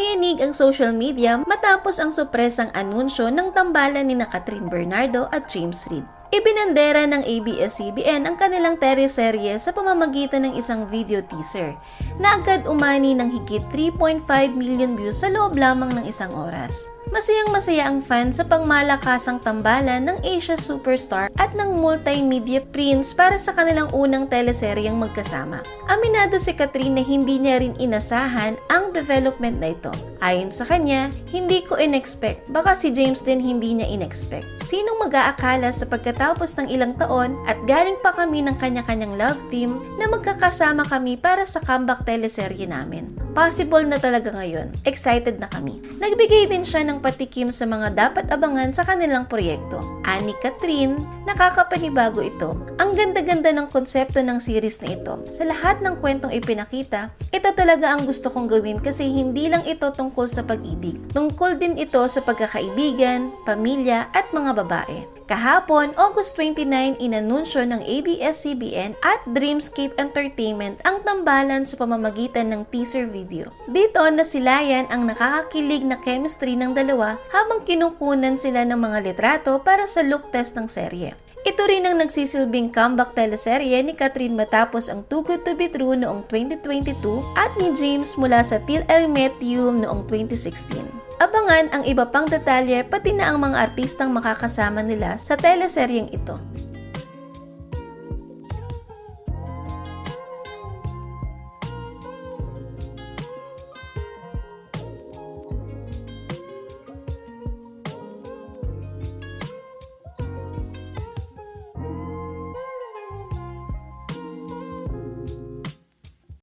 Nayanig ang social media matapos ang sorpresang anunsyo ng tambalan ni na Catherine Bernardo at James Reid. Ibinandera ng ABS-CBN ang kanilang teleserye sa pamamagitan ng isang video teaser na agad umani ng higit 3.5 million views sa loob lamang ng isang oras. Masayang masaya ang fans sa pangmalakasang tambalan ng Asia Superstar at ng multimedia prince para sa kanilang unang teleseryeng magkasama. Aminado si Catherine na hindi niya rin inasahan ang development na ito. Ayon sa kanya, hindi ko in-expect, baka si James din hindi niya in-expect. Sinong mag-aakala sa pagkatapos ng ilang taon at galing pa kami ng kanya-kanyang love team na magkakasama kami para sa comeback teleserye namin. Possible na talaga ngayon. Excited na kami. Nagbigay din siya ng patikim sa mga dapat abangan sa kanilang proyekto. Ani Catherine, nakakapanibago ito. Ang ganda-ganda ng konsepto ng series na ito. Sa lahat ng kwentong ipinakita, ito talaga ang gusto kong gawin kasi hindi lang ito tungkol sa pag-ibig. Tungkol din ito sa pagkakaibigan, pamilya at mga babae. Kahapon, August 29, inanunsyo ng ABS-CBN at Dreamscape Entertainment ang tambalan sa pamamagitan ng teaser video. Dito nasilayan ang nakakakilig na chemistry ng dalawa habang kinukunan sila ng mga litrato para sa look test ng serye. Ito rin ang nagsisilbing comeback teleserye ni Catherine matapos ang Too Good To Be True noong 2022 at ni James mula sa Till I Met You noong 2016. Abangan ang iba pang detalye pati na ang mga artistang makakasama nila sa teleseryeng ito.